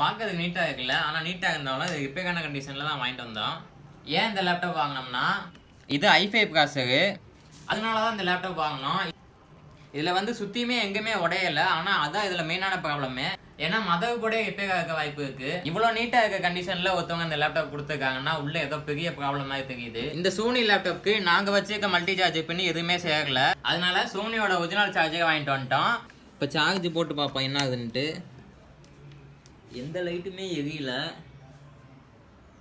பார்க்கறதுக்கு நீட்டாக இருக்குல்ல? ஆனால் நீட்டாக இருந்தாலும் இது இப்போக்கான கண்டிஷனில் தான் வாங்கிட்டு வந்தோம். ஏன் இந்த லேப்டாப் வாங்கினோம்னா இது ஐஃபை ப்ராசரு அதனால தான் இந்த லேப்டாப் வாங்கினோம். இதில் வந்து சுற்றியுமே எங்கேயுமே உடையலை. ஆனால் அதான் இதில் மெயினான ப்ராப்ளமே ஏன்னா மதவு கூட இப்போ இருக்க வாய்ப்பு இருக்கு. இவ்வளோ நீட்டாக இருக்க கண்டிஷனில் ஒருத்தவங்க இந்த லேப்டாப் கொடுத்துருக்காங்கன்னா உள்ள ஏதோ பெரிய ப்ராப்ளம் மாதிரி தெரியுது. இந்த சோனி லேப்டாப்க்கு நாங்கள் வச்சிருக்க மல்டி சார்ஜ் பண்ணி எதுவுமே சேரல அதனால சோனியோட ஒரிஜினல் சார்ஜே வாங்கிட்டு வந்துட்டோம். இப்போ சார்ஜ் போட்டு பார்ப்போம் என்ன ஆகுதுன்ட்டு எந்த லைட்டுமே எரியல.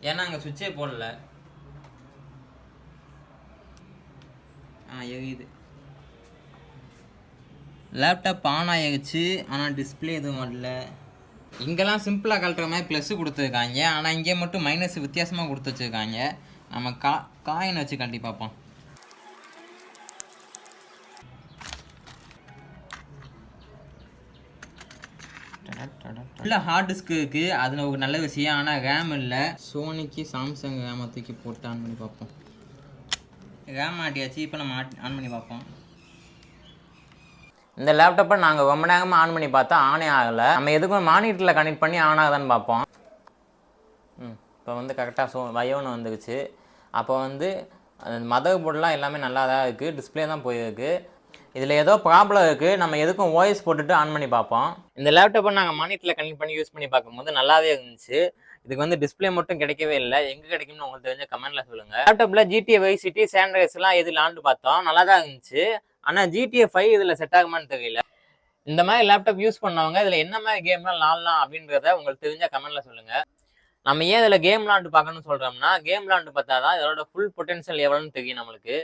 ஏன்னா அங்கே சுவிட்சே போடல. ஆ எரியுது. லேப்டாப் ஆன் ஆகிடுச்சு ஆனால் டிஸ்பிளே எதுவும் வரல. இங்கெல்லாம் சிம்பிளாக கழட்டுற மாதிரி ப்ளஸ் கொடுத்துருக்காங்க. ஆனால் இங்கே மட்டும் மைனஸ் வித்தியாசமாக கொடுத்து வச்சுருக்காங்க. நம்ம கா காயின் வச்சு கழட்டி பார்ப்போம். இல்லை ஹார்ட் டிஸ்க் இருக்குது அதில் ஒரு நல்ல விஷயம் ஆனால் ரேம் இல்லை. சோனிக்கு சாம்சங் ரேமை தூக்கி போட்டு ஆன் பண்ணி பார்ப்போம். ரேம் ஆட்டியாச்சு இப்போ நம்ம ஆன் பண்ணி பார்ப்போம். இந்த லேப்டாப்பை நாங்கள் ரொம்ப நேரமாக ஆன் பண்ணி பார்த்தா ஆனே ஆகலை. நம்ம எதுக்கும் மானிட்டரில் கனெக்ட் பண்ணி ஆன் ஆகுதான்னு பார்ப்போம். ம் இப்போ வந்து கரெக்டாக சோ வயோன்னு வந்துருச்சு. அப்போ வந்து மதர் போர்டெலாம் எல்லாமே நல்லா தான் இருக்குது டிஸ்பிளே தான் போயிருக்கு. இதில் ஏதோ ப்ராப்ளம் இருக்குது நம்ம எதுக்கும் ஓஎஸ் போட்டுட்டு ஆன் பண்ணி பார்ப்போம். இந்த லேப்டாப்பை நாங்கள் மானிட்டரில் கனெக்ட் பண்ணி யூஸ் பண்ணி பார்க்கும்போது நல்லாவே இருந்துச்சு. இதுக்கு வந்து டிஸ்பிளே மட்டும் கிடைக்கவே இல்லை. எங்கே கிடைக்கும்னு உங்களுக்கு தெரிஞ்ச கமெண்ட்டில் சொல்லுங்கள் லேப்டாப்பில் ஜிடிஏ வை சிட்டி சாண்ட்ரைஸ்லாம் எது லாண்டு பார்த்தோம். நல்லா தான் இருந்துச்சு ஆனால் ஜிடிஏ ஃபைவ் இதில் செட் ஆகுமான்னு தெரியல. இந்த மாதிரி லேப்டாப் யூஸ் பண்ணவங்க இதில் என்ன மாதிரி கேம்லாம் விளாட்லாம் அப்படின்றத உங்களுக்கு தெரிஞ்ச கமெண்ட்டில் சொல்லுங்கள் நம்ம ஏன் இதில் கேம் விளாண்டு பார்க்கணும்னு சொல்கிறோம்னா கேம் விளாண்டு பார்த்தா தான் இதோட ஃபுல் பொட்டென்ஷியல் எவ்வளோன்னு தெரியும் நம்மளுக்கு.